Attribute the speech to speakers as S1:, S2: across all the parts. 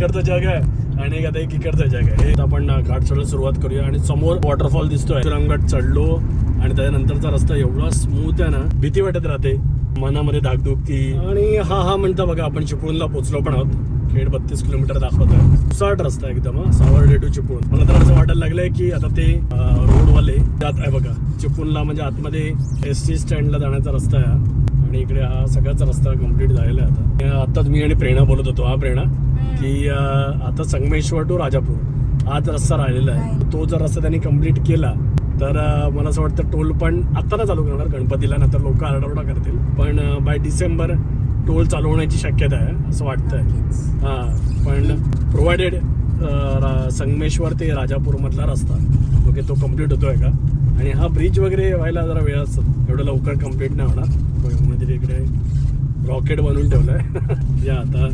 S1: इकडचं जग आहे आणि एक आता एक इकडचं जग आहे. हे आपण घाट चढायला सुरुवात करूया. आणि समोर वॉटरफॉल दिसतोय. रंगट चढलो आणि त्याच्यानंतरचा रस्ता एवढा स्मूथ आहे ना भीती वाटत राहते. मनामध्ये धाकधुकती. आणि हा हा म्हणता बघा आपण चिपळूणला पोहोचलो पण आहोत. खेड बत्तीस किलोमीटर दाखवत आहे साठ रस्ता आहे एकदम सावर्डे टू चिपळूण. मला तर असं वाटायला लागलंय की आता ते रोडवाले जात आहे बघा. चिपळूणला म्हणजे आतमध्ये एस टी स्टँडला जाण्याचा रस्ता आहे आणि इकडे हा सगळाच रस्ता कंप्लीट झालेला आहे आता. आताच मी आणि प्रेरणा बोलत होतो हा प्रेरणा की आता संगमेश्वर टू राजापूर हाच रस्ता राहिलेला आहे. तो जर रस्ता त्यांनी कंप्लीट केला तर मला असं वाटतं टोल पण आता ना चालू करणार गणपतीला नंतर लोक आरडाओरडा करतील. पण बाय डिसेंबर टोल चालू होण्याची शक्यता आहे असं वाटतंय. हा पण प्रोव्हाइडेड संगमेश्वर ते राजापूर मधला रस्ता ओके तो कंप्लीट होतोय का? आणि हा ब्रिज वगैरे व्हायला जरा वेळ असतो एवढं लवकर कंप्लीट नाही होणार. बघा, इकडे रॉकेट बनवून आहे या आता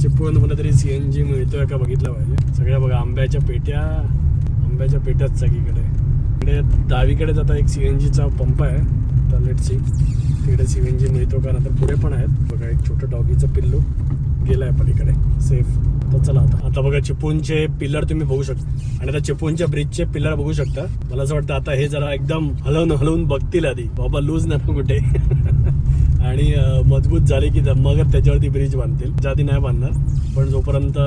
S1: चिपळूण मला तरी सी एन जी मिळतोय का बघितलं पाहिजे. सगळ्या बघा आंब्याच्या पेट्या आंब्याच्या पेट्याच सगळीकडे. इकडे डावीकडेच आता एक सी एन जीचा पंप आहे. तर लेट सी तिकडे सी एन जी मिळतो का नंतर पुढे पण आहेत. बघा एक छोटं डॉगीचं पिल्लू गेलाय पलीकडे. सेफ तर चला आता. आता बघा चिपळूणचे पिलर तुम्ही बघू शकता. आणि आता चिपळूणच्या ब्रिजचे पिलर बघू शकता. मला असं वाटतं आता हे जरा एकदम हलवून हलवून बघतील आधी. बाबा लूज नको कुठे. आणि मजबूत झाले की ज- मग त्याच्यावरती ब्रिज बांधतील. आधी नाही बांधणार. पण जोपर्यंत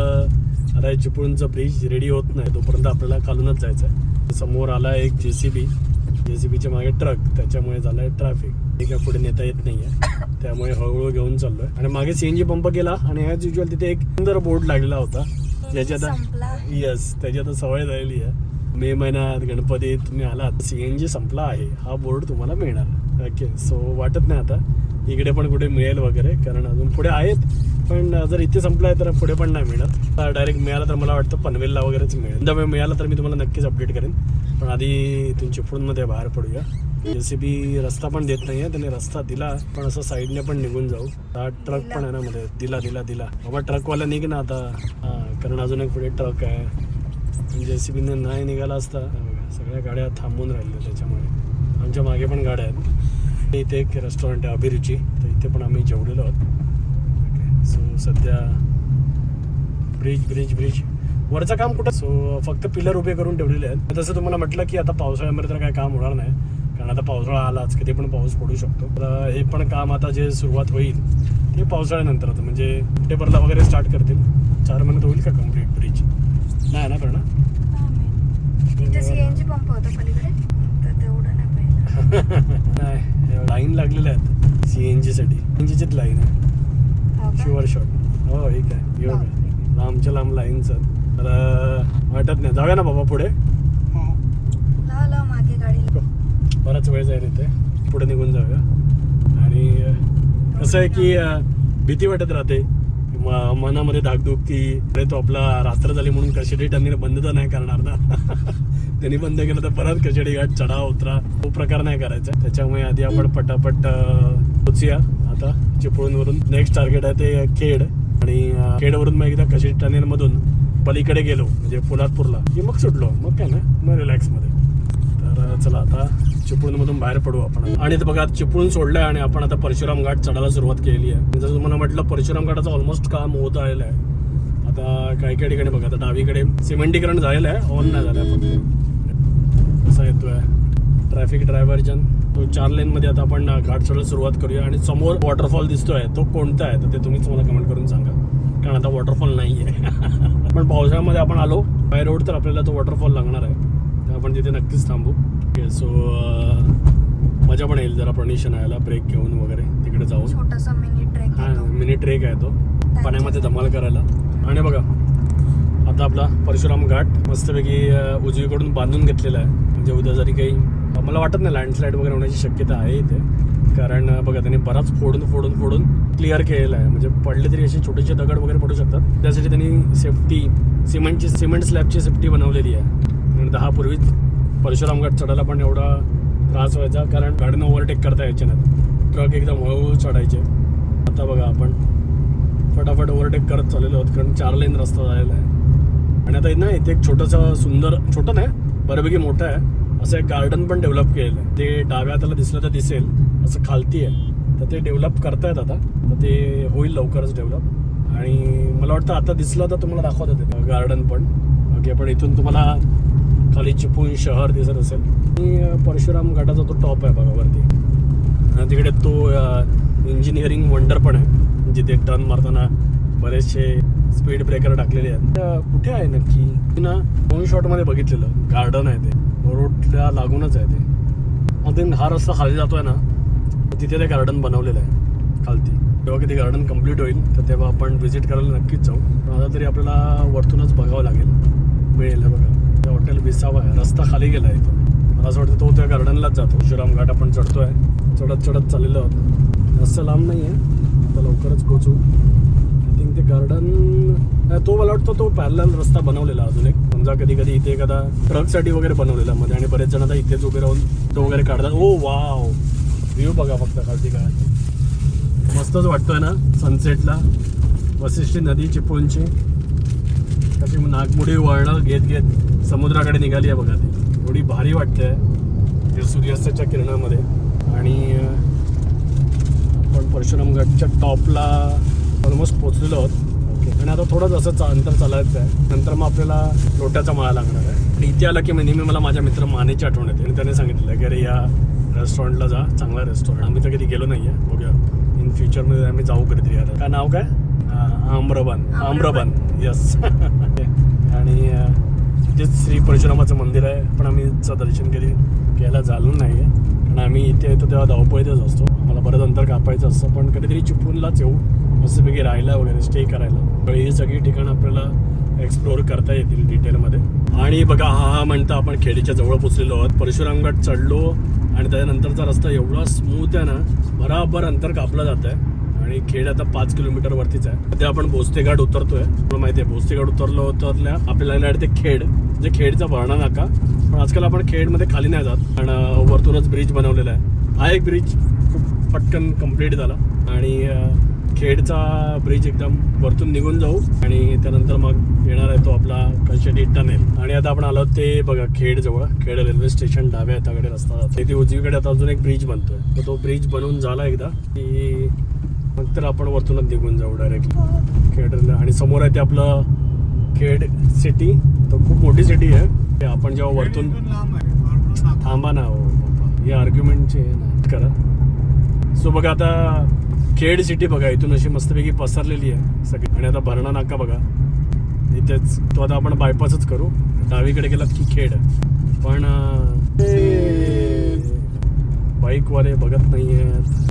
S1: आता चिपळूणचं ब्रिज रेडी होत नाही तोपर्यंत आपल्याला खालूनच जायचं आहे समोर आला एक जेसीबी जेसीबीच्या मागे ट्रक त्याच्यामुळे झालाय ट्रॅफिक हे काय पुढे नेता येत नाहीये. त्यामुळे हळूहळू घेऊन चाललोय. आणि मागे सीएनजी पंप गेला आणि ॲज युजल तिथे एक सुंदर बोर्ड लागलेला होता. ज्याची. आता येस त्याची आता सवय झालेली आहे. मे महिन्यात गणपतीत तुम्ही आलात. सी एन जी संपला आहे. हा बोर्ड तुम्हाला मिळणार. ओके सो वाटत नाही आता. इकडे पण कुठे मिळेल वगैरे कारण अजून पुढे आहेत. पण जर इथे संपला आहे तर पुढे पण नाही मिळणार. डायरेक्ट मिळाला तर मला वाटतं पनवेलला वगैरेच मिळेल. त्यामुळे वेळ मिळाला तर मी तुम्हाला नक्कीच अपडेट करेन. पण आधी तुमच्या फोनमध्ये बाहेर पडूया. जेसीबी रस्ता पण देत नाही आहे त्याने रस्ता दिला पण असं साईडने पण निघून जाऊ. हा ट्रक पण आहे ना मध्ये. दिला दिला दिला. बाबा ट्रकवाला निघ ना आता. कारण अजून एक पुढे ट्रक आहे. जे सी बीनं नाही निघाला असता सगळ्या गाड्या थांबून राहिल्या त्याच्यामुळे. आमच्या मागे पण गाड्या आहेत. इथे एक रेस्टॉरंट आहे अभिरुची. तर इथे पण आम्ही जेवलेलो आहोत. सो सध्या ब्रिज ब्रिज ब्रिज वरचं काम कुठं? सो फक्त पिलर उभे करून ठेवलेले आहेत. तसं तुम्हाला म्हटलं की आता पावसाळ्यामध्ये तर काय काम होणार नाही. कारण आता पावसाळा आलाच कधी पण पाऊस पडू शकतो. तर हे पण काम आता जे सुरुवात होईल ते पावसाळ्यानंतर आता म्हणजे सप्टेंबरला वगैरे स्टार्ट करतील. चार महिन्यात होईल का कंप्लीट ब्रिज नाही ना करणं
S2: तिथे सीएनजी पंप होता पलीकडे. तर तेवढं नाही पाहिलं
S1: नाही लाईन लागलेल्या आहेत सी एन जीसाठी सी एन जीचीच लाईन आहे.
S2: हो?
S1: शुअर शॉट हो हे काय येऊ काय लांबच्या लांब लाईनच तर वाटत नाही. जाऊया ना बाबा पुढे.
S2: मागे गाडी.
S1: बराच वेळ जाईल इथे. पुढे निघून जाऊया. आणि कसं आहे की भीती वाटत राहते. मनामध्ये धाकधूक की अरे तो आपला रात्र झाली म्हणून कशेडी त्यांनी बंद तर नाही करणार ना? त्यांनी बंद केलं तर परत कशेडी घाट चढा उतरा तो प्रकार नाही करायचा. त्याच्यामुळे आधी आपण पटापट पोचूया आता चिपळूणवरून. नेक्स्ट टार्गेट आहे ते खेड. आणि खेडवरून मग एकदा कशेडी टनेल मधून पलीकडे गेलो म्हणजे पोलादपूरला. की मग सुटलो. मग काय ना? मग रिलॅक्समध्ये. तर चला आता चिपळूणमधून बाहेर पडू आपण आणि बघा चिपळूण सोडलंय आणि आपण आता परशुराम घाट चढायला सुरुवात केली आहे. जसं तुम्हाला म्हटलं परशुराम घाटाचं ऑलमोस्ट काम होत आलेलं आहे. आता काही काही ठिकाणी बघा आता डावीकडे सिमेंटीकरण झालेलं आहे. ऑन नाही झालं आहे फक्त. असा येतोय. ट्रॅफिक ड्रायव्हरजन तो चार लेन मध्ये आता आपण घाट चढायला सुरुवात करूया. आणि समोर वॉटरफॉल दिसतोय. तो कोणता आहे? तर ते तुम्हीच मला कमेंट करून सांगा. कारण आता वॉटरफॉल नाही आहे पण पावसाळ्यामध्ये आपण आलो. बाय रोड तर आपल्याला तो वॉटरफॉल लागणार आहे. तर आपण तिथे नक्कीच थांबू. सो मजा पण येईल जरा परमिशन यायला ब्रेक घेऊन वगैरे तिकडे जाऊन.
S2: छोटासा मिनी ट्रेक
S1: हा मिनी ट्रेक आहे तो. पाण्यामध्ये धमाल करायला. आणि बघा आता आपला परशुराम घाट मस्तपैकी उजवीकडून बांधून घेतलेला आहे. म्हणजे उद्या जरी काही मला वाटत नाही लँडस्लाईड वगैरे होण्याची शक्यता आहे इथे. कारण बघा त्यांनी बराच फोडून फोडून फोडून क्लिअर केलेला आहे. म्हणजे पडले तरी असे छोटेसे दगड वगैरे पडू शकतात. त्यासाठी त्यांनी सेफ्टी सिमेंटची सिमेंट स्लॅबची सेफ्टी बनवलेली आहे. आणि दहा पूर्वीच परशुराम घाट चढायला पण एवढा त्रास व्हायचा कारण गाडीनं ओव्हरटेक करता यायचे नाही ट्रक एकदम हळूहळू चढायचे. आता बघा आपण. फटाफट ओव्हरटेक करत चाललेलो आहोत कारण चार लेन रस्ता झालेला आहे. आणि आता ना इथे एक छोटंसं सुंदर छोटं नाही बऱ्यापैकी मोठं आहे. असं एक गार्डन पण डेव्हलप केलेलं आहे. ते डाव्या हाताला दिसलं तर दिसेल असं खालती आहे. तर ते डेव्हलप करतायत आता. तर ते होईल लवकरच डेव्हलप आणि मला वाटतं आता दिसलं तर तुम्हाला दाखवत होते गार्डन पण. ओके पण इथून तुम्हाला खाली चिपळूण शहर दिसत असेल. आणि परशुराम घाटाचा तो टॉप आहे बघा वरती. आणि तिकडे तो इंजिनिअरिंग वंडर पण आहे. जिथे टर्न मारताना बरेचसे स्पीड ब्रेकर टाकलेले आहेत. तर कुठे आहे नक्की? मी ना दोन शॉटमध्ये बघितलेलं. गार्डन आहे ते. रोडला लागूनच आहे ते. मधून हा रस्ता खाली जातोय ना तिथे ते गार्डन बनवलेलं आहे. खालती. जेव्हा कधी गार्डन कंप्लीट होईल तर तेव्हा आपण व्हिजिट करायला नक्कीच जाऊ. पण आता तरी आपल्याला वरतूनच बघावं लागेल. मिळेल बघा. ते हॉटेल विसावा आहे. रस्ता खाली गेला आहे मला असं वाटतं तो त्या गार्डनलाच जातो. श्रीराम घाट आपण चढतोय. चढत चढत चाललेलं होतं जास्त लांब नाही आहे आता लवकरच पोचू आय थिंक ते गार्डन तो मला वाटतं तो पॅरल रस्ता बनवलेला अजून एक. समजा कधी कधी इथे एखादा ट्रकसाठी वगैरे बनवलेला मध्ये आणि बरेच जण आता इथेच उभे राहून तो वगैरे काढतात. ओ वाव व्ह्यू बघा फक्त खालती काय मस्तच वाटतोय ना? सनसेटला वशिष्ठी नदी चिपळूणची. कशी नागमुडी वळणं घेत घेत समुद्राकडे निघाली आहे बघा ती. एवढी भारी वाटते. या सूर्यास्ताच्या किरणामध्ये. आणि आपण परशुराम घाटच्या टॉपला ऑलमोस्ट पोचलेलो आहोत. ओके. आणि आता थोडंच असं चा अंतर चालायचं आहे. नंतर मग आपल्याला लोट्याचा माळा लागणार आहे. आणि इथे आला की नेहमी मला माझ्या मित्र मानेची आठवण येते. आणि त्याने सांगितलं की अरे या रेस्टॉरंटला जा. चांगला रेस्टॉरंट आम्ही तर कधी गेलो नाही आहे बघूया इन फ्युचरमध्ये आम्ही जाऊ कधीतरी यार काय नाव काय? आम्रबन. आम्रबन. यस आणि अं, तिथेच श्री परशुरामाचं मंदिर आहे पण आम्ही दर्शन कधी घ्यायला झालो नाही आहे कारण आम्ही इथे येतो तेव्हा धावपळीतच असतो. आम्हाला बरंच अंतर कापायचं असतं पण कधीतरी चिपळूणलाच येऊ. मस्तपैकी राहायला वगैरे स्टे करायला. तर ही सगळी ठिकाणं आपल्याला एक्सप्लोअर करता येतील डिटेलमध्ये आणि बघा हा हा म्हणता आपण खेडीच्या जवळ पोचलेलो आहोत. परशुरामगड चढलो आणि त्याच्यानंतरचा रस्ता एवढा स्मूथ आहे ना बराबर अंतर कापलं जात आहे आणि खेड आता पाच किलोमीटर वरतीच आहे. ते आपण भोसतेघाट उतरतोय. तुला माहिती आहे भोसतेघाट उतरलो उतरल्या आपल्याला ते खेड. जे खेडचा भरणा नाका. पण आजकाल आपण खेडमध्ये खाली नाही जात. कारण वरतूनच ब्रिज बनवलेला आहे. हा एक ब्रिज खूप पटकन कंप्लीट झाला. आणि खेडचा ब्रिज एकदम वरतून निघून जाऊ. आणि त्यानंतर मग येणार आहे तो आपला कशेडी टनेल. आणि आता आपण आलो ते बघा खेड जवळ. खेड रेल्वे स्टेशन डाव्या हाताकडे रस्ता जातो. तिथे उजवीकडे आता अजून एक ब्रिज बनतोय. तर तो ब्रिज बनवून झाला एकदा. की नंतर आपण वरतूनच निघून जाऊ डायरेक्टली खेड रेल्वे आणि समोर आहे ते आपलं खेड सिटी तर खूप मोठी सिटी आहे. ते आपण जेव्हा वरतून थांबा ना हो हे आर्ग्युमेंटचे ना. करा. सो बघा आता खेड सिटी बघा इथून अशी मस्तपैकी पसरलेली आहे. सगळी आणि आता भरणा नाका बघा. इथेच तो आता आपण बायपासच करू. डावीकडे गेलात की खेड पण बाईकवाले बघत नाही आहेत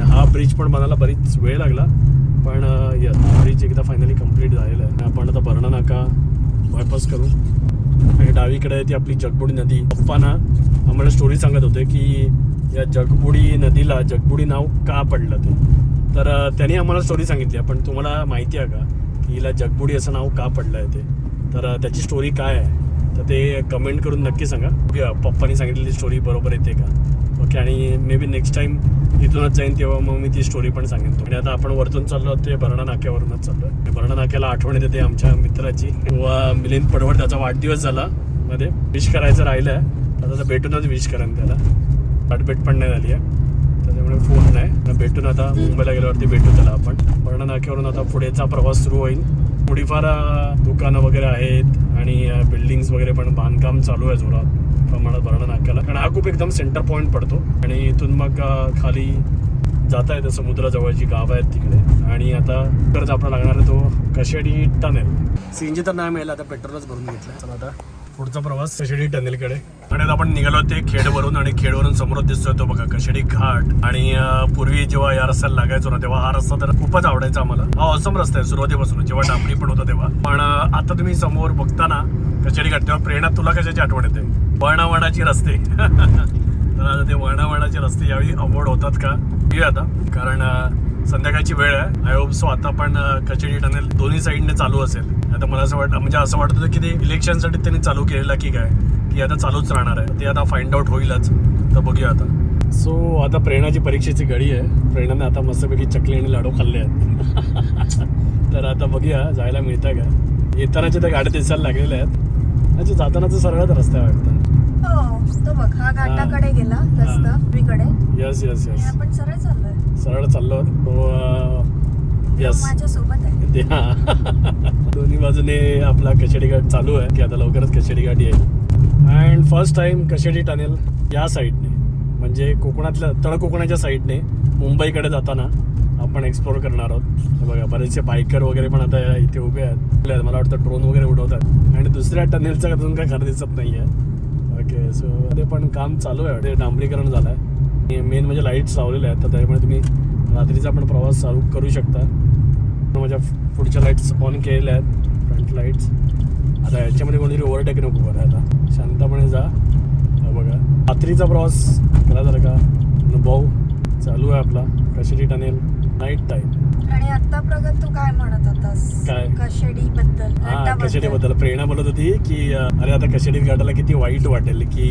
S1: आणि हा ब्रिज पण बनायला बरीच वेळ लागला. पण यस ब्रिज एकदा फायनली कंप्लीट झालेला आहे. आपण आता भरणा नाका बायपास करू. आणि डावीकडे आहे ती आपली जगबुडी नदी. पप्पाना आम्हाला स्टोरी सांगत होते की या जगबुडी नदीला जगबुडी नाव का पडलं ते? तर त्यांनी आम्हाला स्टोरी सांगितली आहे. पण तुम्हाला माहिती आहे का की हिला जगबुडी असं नाव का पडलं आहे ते? तर त्याची स्टोरी काय आहे? तर ते कमेंट करून नक्की सांगा. पप्पानी सांगितलेली स्टोरी बरोबर येते का? ओके आणि मे बी नेक्स्ट टाईम तिथूनच जाईन तेव्हा मग मी ती स्टोरी पण सांगेन. आणि आता आपण वरतून चाललो ते भरणा नाक्यावरूनच चाललोय आहे. भरणा नाक्याला आठवण येते आमच्या मित्राची. किंवा मिलिंद पडवड त्याचा वाढदिवस झाला. मध्ये विश करायचं राहिलं आहे आता तर भेटूनच विश करेन त्याला. गाठभेट पण नाही झाली आहे. त्याच्यामुळे फोन नाही. भेटून आता मुंबईला गेल्यावरती भेटू त्याला आपण. भरणा नाक्यावरून आता पुढेचा प्रवास सुरू होईल. थोडीफार दुकानं वगैरे आहेत आणि बिल्डिंग्स वगैरे पण बांधकाम चालू आहे जोरात. प्रमाणात भरणा नाक्याला कारण हा खूप एकदम सेंटर पॉईंट पडतो. आणि इथून मग खाली जाता येतं समुद्राजवळची गावं आहेत तिकडे. आणि आता खरंच आपला लागणार आहे तो कशेडी टनेल. सीएनजी तर नाही मिळालं आता पेट्रोलच भरून घेतलं चला आता पुढचा प्रवास कशेडी टनेलकडे. आणि आता आपण निघालो ते खेडवरून आणि खेडवरून समोर दिसतोय तो बघा कशेडी घाट. आणि पूर्वी जेव्हा या रस्त्याला लागायचो ना तेव्हा हा रस्ता तर खूपच आवडायचा आम्हाला. हा असम रस्ता आहे सुरुवातीपासून. जेव्हा डांबरी पण होता तेव्हा. पण आता तुम्ही समोर बघताना कशेडी घाट तेव्हा प्रेरणा तुला कशाची आठवण येते? वळणावळणाची रस्ते. तर आता ते वळणावळणाचे रस्ते यावेळी अवॉर्ड होतात का? येऊया आता. कारण संध्याकाळची वेळ आहे. आय होप सो आता पण कचेडी टनेल दोन्ही साईडने चालू असेल. आता मला असं वाटतं म्हणजे असं वाटत होतं की ते इलेक्शनसाठी त्यांनी चालू केलेलं की काय? की आता चालूच राहणार आहे. ते आता फाइंड आउट होईलच. तर बघूया आता. सो आता प्रेरणाची परीक्षेची घडी आहे. प्रेरणाने आता मस्तपैकी चकली आणि लाडू खाल्ले आहेत. तर आता बघूया जायला मिळतं का? येतानाच्या त्या गाड्या दिसायला लागलेल्या आहेत. अच्छा जातानाचं सरळच रस्ता आहे वाटतं.
S2: हो तो बघ हा घाटाकडे गेला रस्ता उजवीकडे.
S1: यस यस यस
S2: आपण सरळ चाललोय.
S1: सरळ चाललो
S2: आहे.
S1: हा दोन्ही बाजूने आपला कशेडी घाट चालू आहे की आता लवकरच कशेडी घाट येईल. And first time Kashedi tunnel या साईडने म्हणजे कोकणातल्या तळ कोकणाच्या साईडने मुंबईकडे जाताना आपण एक्सप्लोर करणार आहोत. बघा बरेचसे बायकर वगैरे पण आता इथे उभे आहेत. मला वाटतं ड्रोन वगैरे उडवतात. आणि दुसऱ्या टनेलचं अजून काय खरं दिसत नाही आहे ओके सो ते पण काम चालू आहे. ते डांबरीकरण झालं आहे मेन म्हणजे लाईट्स लावलेल्या आहेत तर त्यामुळे तुम्ही रात्रीचा पण प्रवास चालू करू शकता. माझ्या पुढच्या लाईट्स ऑन केलेल्या आहेत. फ्रंट लाईट्स आता याच्यामध्ये कोणतरी ओव्हरटेक नको करायला शांतपणे जा. हा बघा. रात्रीचा प्रवास करा जर का. अनुभव चालू आहे आपला. कशेरी टनेल नाईट टाईम
S2: आणि आता प्रगत तू काय म्हणत होतास?
S1: काय?
S2: कशेडी बद्दल
S1: हा कशेडी बद्दल प्रेरणा बोलत होती की अरे आता कशेडी घाटाला किती वाईट वाटेल की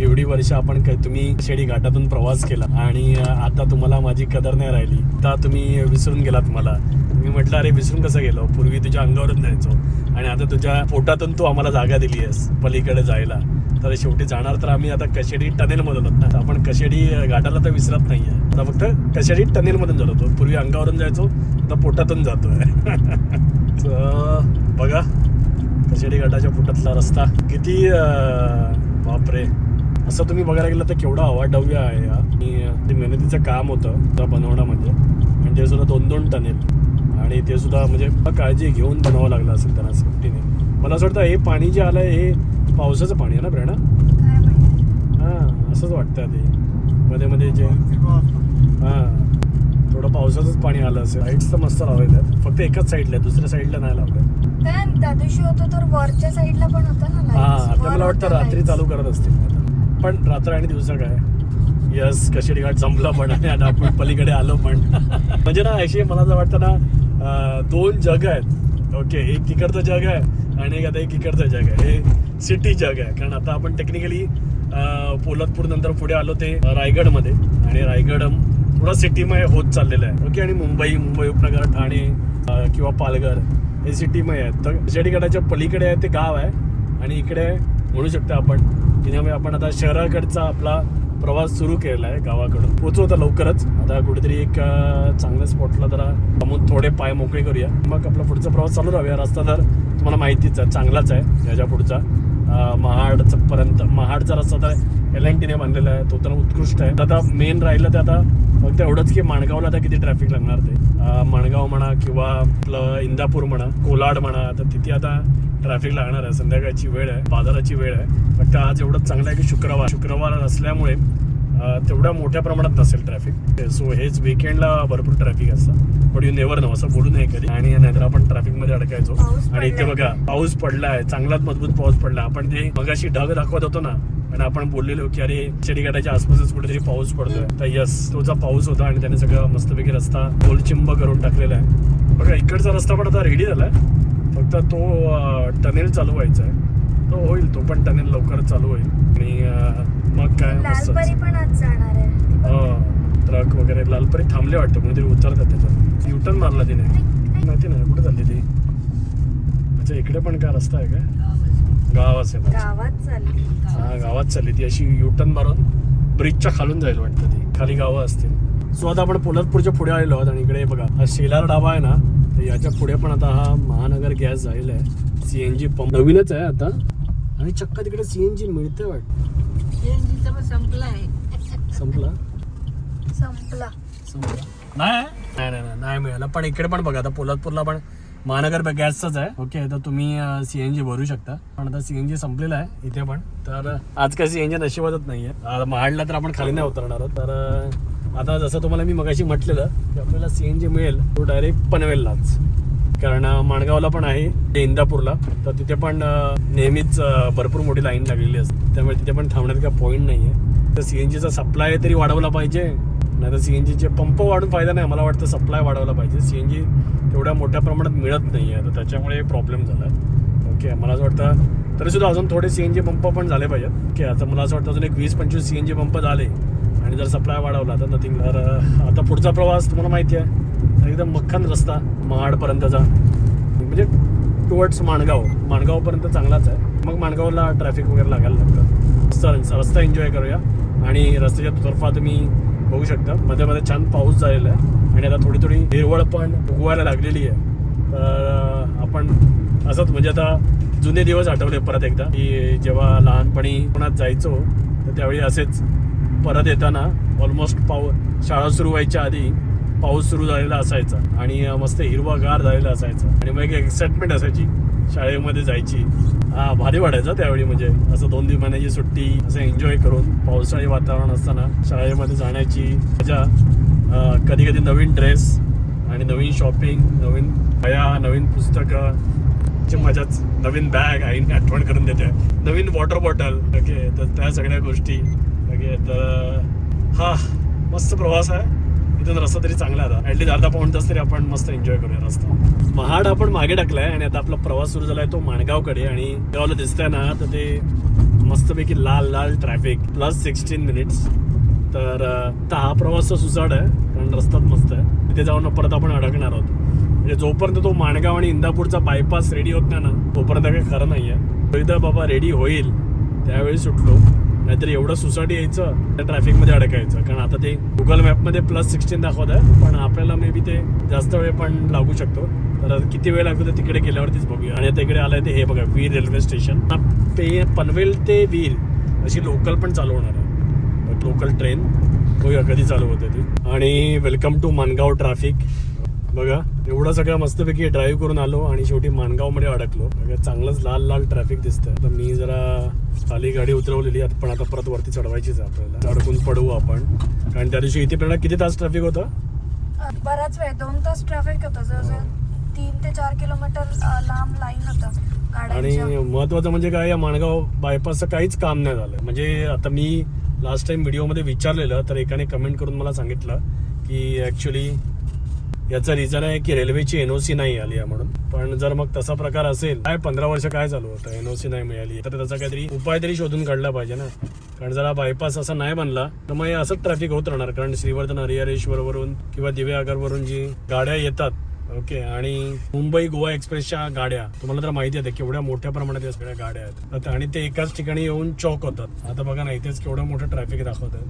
S1: एवढी वर्ष आपण काय तुम्ही कशेडी घाटातून प्रवास केला. आणि आता तुम्हाला माझी कदर नाही राहिली. आता तुम्ही विसरून गेलात मला. मी म्हटलं अरे विसरून कसं गेलो? पूर्वी तुझ्या अंगावरून जायचो आणि आता तुझ्या पोटातून तू आम्हाला जागा दिली आहेस पलीकडे जायला. तर शेवटी जाणार तर आम्ही आता कशेडी टनेलमधून होत ना. आपण कशेडी घाटाला तर विसरत नाहीये. आता फक्त कशेडी टनेलमधून जातो जात होतो. पूर्वी अंगावरून जायचो आता पोटातून जातोय. तर बघा कशेडी घाटाच्या पोटातला रस्ता किती बापरे. असं तुम्ही बघायला गेलं तर केवढा अवाढव्य आहे आणि ते मेहनतीचं काम होतं बनवणं म्हणजे आणि ते सुद्धा दोन दोन टनेल. आणि ते सुद्धा म्हणजे काळजी घेऊन बनावं लागलं असेल त्यांना सेफ्टीने मला असं वाटतं हे पाणी जे आलंय हे पावसाचं पाणी आहे ना प्रेरणा हां असंच वाटतं ते मध्ये मध्ये जे हां थोडं पावसाचंच पाणी आलं असेल. लाईट्स तर मस्त लावलेल्या फक्त एकाच साईडला दुसऱ्या साईडला नाही लावलं
S2: त्या त्या दिवशी होतो तर वरच्या साईडला पण होता ना
S1: हा. आता मला वाटतं रात्री. चालू करत असतील. पण रात्र आणि दिवसा काय? यस कशेडी घाट संपला पण आणि आता आपण पलीकडे आलो पण. म्हणजे ना ऍक्च्युली मला असं वाटतं ना दोन जग आहेत. ओके एक तिकडचं जग आहे आणि एक आता एक इकडचं जग आहे. हे सिटी जग आहे. कारण आता आपण टेक्निकली पोलादपूर नंतर पुढे आलो ते रायगडमध्ये. आणि रायगड थोडा सिटीमय होत चाललेलं आहे. ओके आणि मुंबई मुंबई उपनगर ठाणे किंवा पालघर हे सिटीमय आहेत. तर कशेडी पलीकडे आहे ते गाव आहे. आणि इकडे म्हणू शकतो आपण की आपण आता शहराकडचा आपला प्रवास सुरू केलेला आहे गावाकडून. पोचू आता लवकरच. आता कुठेतरी एक चांगल्या स्पॉटला जरा थांबून थोडे पाय मोकळे करूया. मग आपला पुढचा प्रवास चालू राहूया. रस्ता तर तुम्हाला माहितीच आहे चांगलाच आहे. याच्या पुढचा. महाडचं पर्यंत महाडचा रस्ता तर एल एन टीने बांधलेला आहे तो तर उत्कृष्ट आहे. आता मेन राहिलं ते आता फक्त एवढंच की माणगावला आता किती ट्रॅफिक लागणार ते. माणगाव म्हणा किंवा आपलं इंदापूर म्हणा कोलाड म्हणा तर तिथे आता ट्रॅफिक लागणार आहे. संध्याकाळची वेळ आहे बाजाराची वेळ आहे. फक्त आज एवढंच चांगलं आहे की शुक्रवार शुक्रवार असल्यामुळे तेवढ्या मोठ्या प्रमाणात नसेल ट्रॅफिक सो हेच विकेंडला भरपूर ट्रॅफिक असतं. पण यू नेवर नो असं बोलू नये कधी. आणि नाहीतर आपण ट्रॅफिकमध्ये अडकायचो. आणि इथे. बघा पाऊस पडलाय. चांगलाच मजबूत पाऊस पडला. आपण ते मगाशी ढग दाखवत होतो ना आणि आपण बोललेलो की अरे चेडीघाटाच्या आसपासच कुठेतरी पाऊस पडतोय. तर यस तोचा पाऊस होता आणि त्याने सगळं मस्तपैकी रस्ता गोलचिंब करून टाकलेला आहे. बघा इकडचा रस्ता पण आता रेडी झालाय. फक्त तो टनेल चालू व्हायचा आहे तो होईल तो पण टनेल लवकरच चालू होईल. आणि मग काय? मस्त
S2: पण आज जाणार आहे.
S1: ट्रक वगैरे लालपरी थांबले वाटतं कोणीतरी उतरतात त्याच्यात युटर्न मारला तिने. माहिती नाही कुठे चालली ती? अच्छा इकडे पण काय रस्ता आहे काय? गाव असेल
S2: गावात चालली.
S1: हा गावात चालली ती. अशी युटर्न मारून ब्रिजच्या खालून जाईल वाटतं ती. खाली गावं असतील. सो आता आपण पोलादपूरच्या पुढे आलेलो आहोत आणि इकडे बघा. हा शेलार डाबा आहे ना तर याच्यापुढे पण आता हा महानगर गॅस जाईल आहे. सीएनजी पंप नवीनच आहे आता. आणि चक्क तिकडे सीएनजी मिळते वाटतं.
S3: सीएनजीचा पण संपला आहे.
S1: संपला?
S2: संपला.
S1: संपला नाही नाही नाही नाही, मिळालं. पण इकडे पण बघा आता पोलादपूरला पण महानगर गॅसच आहे. ओके तर तुम्ही सीएनजी भरू शकता. पण आता सीएनजी संपलेला आहे इथे पण. तर आज काय सीएनजी नशिबातच नाहीये. आता महाडला तर आपण खाली नाही उतरणार तर आता जसं तुम्हाला मी मगाशी म्हटलेलं की आपल्याला सीएनजी मिळेल तो डायरेक्ट पनवेललाच. कारण माणगावला पण आहे इंदापूरला. तर तिथे पण नेहमीच भरपूर मोठी लाईन लागलेली असते. त्यामुळे तिथे पण थांबण्यात काही पॉईंट नाही आहे तर सीएनजीचा सप्लाय तरी वाढवला पाहिजे. नाही तर जीचे पंप वाढून फायदा नाही. मला वाटतं सप्लाय वाढवला पाहिजे. सी एन जी तेवढ्या मोठ्या प्रमाणात मिळत नाही आहे तर त्याच्यामुळे प्रॉब्लेम झाला आहे ओके मला असं वाटतं तरी सुद्धा अजून थोडे सी एन जी पंप पण झाले पाहिजेत. ओके आता मला असं वाटतं अजून एक वीस पंचवीस सी एन जी पंप झाले आणि जर सप्लाय वाढवला तर नथिंग तर आता पुढचा प्रवास तुम्हाला माहिती आहे एकदम मक्खन रस्ता महाडपर्यंतचा. म्हणजे टुवर्ड्स माणगाव. माणगावपर्यंत चांगलाच आहे. मग माणगावला ट्रॅफिक वगैरे लागायला लागतं. मस्त रस्ता एन्जॉय करूया. आणि रस्त्याच्या तर्फा तुम्ही बघू शकता. मध्ये मध्ये छान पाऊस झालेला आहे. आणि आता थोडी थोडी हिरवळ पण उगवायला लागलेली आहे. तर आपण असंच म्हणजे आता जुने दिवस आठवले परत एकदा. की जेव्हा लहानपणी कोणात जायचो तर त्यावेळी असेच परत येताना ऑलमोस्ट पाऊ शाळा सुरू व्हायच्या आधी पाऊस सुरू झालेला असायचा आणि मस्त हिरवागार झालेला असायचा. आणि मग एक एक्साइटमेंट असायची शाळेमध्ये जायची. हा भारी वाटायचं त्यावेळी म्हणजे. असं दोन तीन महिन्याची सुट्टी असं एन्जॉय करून पावसाळी वातावरण असताना शाळेमध्ये जाण्याची मजा. कधी कधी नवीन ड्रेस आणि नवीन शॉपिंग नवीन वया नवीन पुस्तकं. ची मजाच. नवीन बॅग आईने आठवण करून देते. नवीन वॉटर बॉटल ओके तर त्या सगळ्या गोष्टी. ओके तर हा मस्त प्रवास आहे. इथून रस्ता तरी चांगला आता. ऍटलीस्ट अर्धा पाऊण तास तरी आपण मस्त एन्जॉय करूया रस्ता. महाड आपण मागे टाकलाय आणि आता आपला प्रवास सुरू झालाय तो माणगावकडे. आणि गावाला दिसतंय ना तर ते मस्तपैकी लाल लाल ट्रॅफिक प्लस सिक्स्टीन मिनिट्स तर आता हा प्रवास सुसाड आहे कारण रस्ताच मस्त आहे. तिथे जाऊन परत आपण अडकणार आहोत. म्हणजे जोपर्यंत तो माणगाव आणि इंदापूरचा बायपास रेडी होत नाही ना तोपर्यंत काही खरं नाही आहे बाबा रेडी होईल त्यावेळी सुटलो नाहीतर एवढं सुसाट यायचं त्या ट्रॅफिकमध्ये अडकायचं. कारण आता ते गुगल मॅपमध्ये प्लस सिक्स्टीन दाखवत आहे पण आपल्याला मे बी ते जास्त वेळ पण लागू शकतो. तर किती वेळ लागतो ते तिकडे गेल्यावरतीच बघूया. आणि आता इकडे आलंय ते हे बघा वीर रेल्वे स्टेशन. पे पनवेल ते वीर अशी लोकल पण चालू होणार आहे. लोकल ट्रेन बघूया कधी चालू होते ती. आणि वेलकम टू मानगाव ट्रॅफिक बघा एवढं सगळं मस्तपैकी ड्राईव्ह करून आलो आणि शेवटी मानगावमध्ये अडकलो. बघा, चांगलंच लाल लाल ट्रॅफिक दिसतंय. तर मी जरा खाली गाडी उतरवलेली पण आता परत वरती चढवायचीच आपल्याला. अडकून पडवू आपण. कारण त्या दिवशी इथे किती तास ट्रॅफिक होतं?
S2: बराच वेळ दोन तास ट्रॅफिक होतं जवळजवळ. तीन ते चार किलोमीटर लांब लाईन होतं
S1: आणि महत्वाचं म्हणजे काय या माणगाव बायपासचं काहीच काम नाही झालं. म्हणजे आता मी लास्ट टाइम व्हिडिओमध्ये विचारलेलं तर एकाने कमेंट करून मला सांगितलं की ॲक्च्युली याचं रिझन आहे की रेल्वेची एनओसी नाही आली आहे म्हणून. पण जर मग तसा प्रकार असेल काय पंधरा वर्ष काय चालू होतं? एनओसी नाही मिळाली. तर त्याचा काहीतरी उपाय तरी शोधून काढला पाहिजे ना. कारण जर हा बायपास असा नाही बनला तर मग हे असंच ट्रॅफिक होत राहणार. कारण श्रीवर्धन हरिहरेश्वरवरून किंवा दिवे दिव्यागरवरून जी गाड्या येतात ओके आणि मुंबई गोवा एक्सप्रेसच्या गाड्या तुम्हाला तर माहिती आहे केवढ्या मोठ्या प्रमाणात या सगळ्या गाड्या आहेत. आता- आणि ते एकाच ठिकाणी येऊन चौक होतात. आता बघा ना इथेच केवढं मोठं ट्रॅफिक दाखवत आहे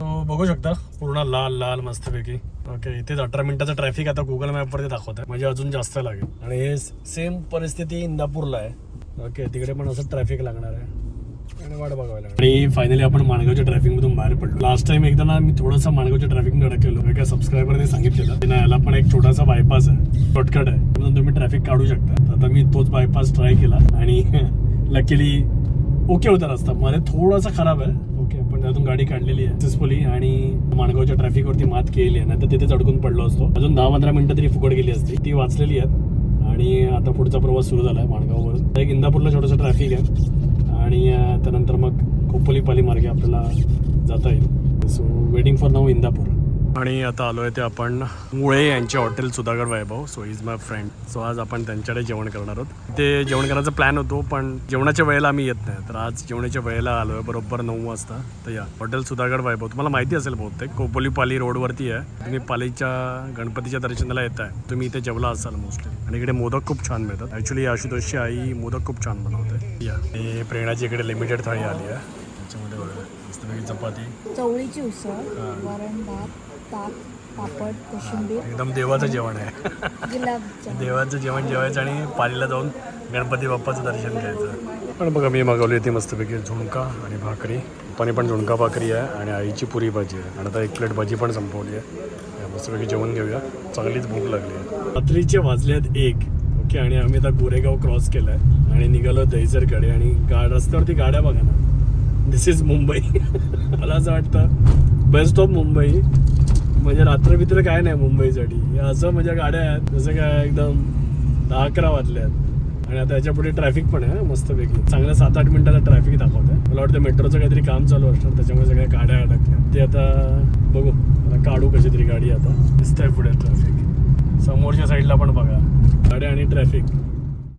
S1: तो बघू शकता पूर्ण लाल लाल मस्तपैकी. ओके इथेच अठरा मिनिटाचं ट्रॅफिक आता गुगल मॅपवरती दाखवत आहे म्हणजे अजून जास्त लागेल. आणि हे सेम परिस्थिती इंदापूरला आहे. ओके तिकडे पण असं ट्रॅफिक लागणार आहे. आणि वाट बघायला आणि फायनली आपण माणगावच्या ट्रॅफिक मधून बाहेर पडलो. लास्ट टाइम एकदा ना मी थोडासा माणगावच्या ट्रॅफिकमध्ये अडकलेलो. एका सबस्क्रायबरने सांगितलेलं. की नाही याला पण एक छोटासा बायपास आहे. शॉर्टकट आहे. म्हणून तुम्ही ट्रॅफिक काढू शकता. आता मी तोच बायपास ट्राय केला. आणि लकीली ओके होता रस्ता. मध्ये थोडासा खराब आहे. पण त्यातून गाडी काढलेली आहे. सक्सेसफुली आणि माणगावच्या ट्रॅफिकवरती मात केली आहे. नाही तर तिथेच अडकून पडलो असतो. अजून दहा पंधरा मिनिटं तरी फुकट गेली असती. ती वाचलेली आहेत. आणि आता पुढचा प्रवास सुरू झाला आहे माणगाववरून एक इंदापूरला छोटंसं ट्रॅफिक आहे. आणि त्यानंतर मग खोपोली पाली मार्गे आपल्याला जाता येईल. So waiting for now Indapur. आणि आता आलो आहे ते आपण मुळे यांचे hotel Sudhagad Vaibhav. So is my friend so आज आपण त्यांच्याकडे जेवण करणार आहोत. ते जेवण करायचा प्लॅन होतो पण जेवणाच्या वेळेला आम्ही येत नाही. तर आज जेवणाच्या वेळेला आलो आहे बरोबर नऊ वाजता. तर या हॉटेल सुधागड वैभव. तुम्हाला माहिती असेल बहुतेक कोपोली पाली रोडवरती आहे. तुम्ही पालीच्या गणपतीच्या दर्शनाला येत आहे तुम्ही इथे जेवला असाल मोस्टली आणि इकडे मोदक खूप छान मिळतात. ॲक्च्युली आशुतोषची आई मोदक खूप छान बनवते. या हे प्रेरणाची इकडे लिमिटेड थाळी आली आहे. त्याच्यामध्ये बघा चपाती.
S2: चवळीची उसळ. वरण भात. ताक पापड कोशिंबीर.
S1: एकदम देवाचं जेवण आहे.
S2: गुलाबजाम.
S1: देवाचं जेवण जेवायचं आणि पालीला जाऊन गणपती बाप्पाचं दर्शन घ्यायचं. पण बघा मी मागवली होती मस्तपैकी झुणका आणि भाकरी. पप्पाने पण झुणका भाकरी आहे आणि आईची पुरी भाजी आहे. आणि आता एक प्लेट भाजी पण संपवली आहे. मस्तपैकी जेवण घेऊया. चांगलीच भूक लागली आहे. रात्रीचे वाजले आहेत एक. ओके आणि आम्ही आता गोरेगाव क्रॉस केलं आहे आणि निघालो दहिसरकडे आणि गा रस्त्यावरती गाड्या बघा ना. दिस इज मुंबई. मला असं वाटतं बेस्ट ऑफ मुंबई. म्हणजे रात्र बित्र काय नाही मुंबईसाठी. असं म्हणजे गाड्या आहेत जसं काय एकदम दहा अकरा वाजल्या आहेत. आणि आता याच्यापुढे ट्रॅफिक पण आहे मस्तपैकी. चांगलं सात आठ मिनिटाचा ट्रॅफिक दाखवत आहे मला वाटतं मेट्रोचं काहीतरी काम चालू असणार त्याच्यामुळे सगळ्या गाड्या अडकल्या. ते आता बघू आता काढू कशी तरी गाडी आता. दिसतंय पुढे ट्रॅफिक समोरच्या साईडला पण बघा. गाड्या आणि ट्रॅफिक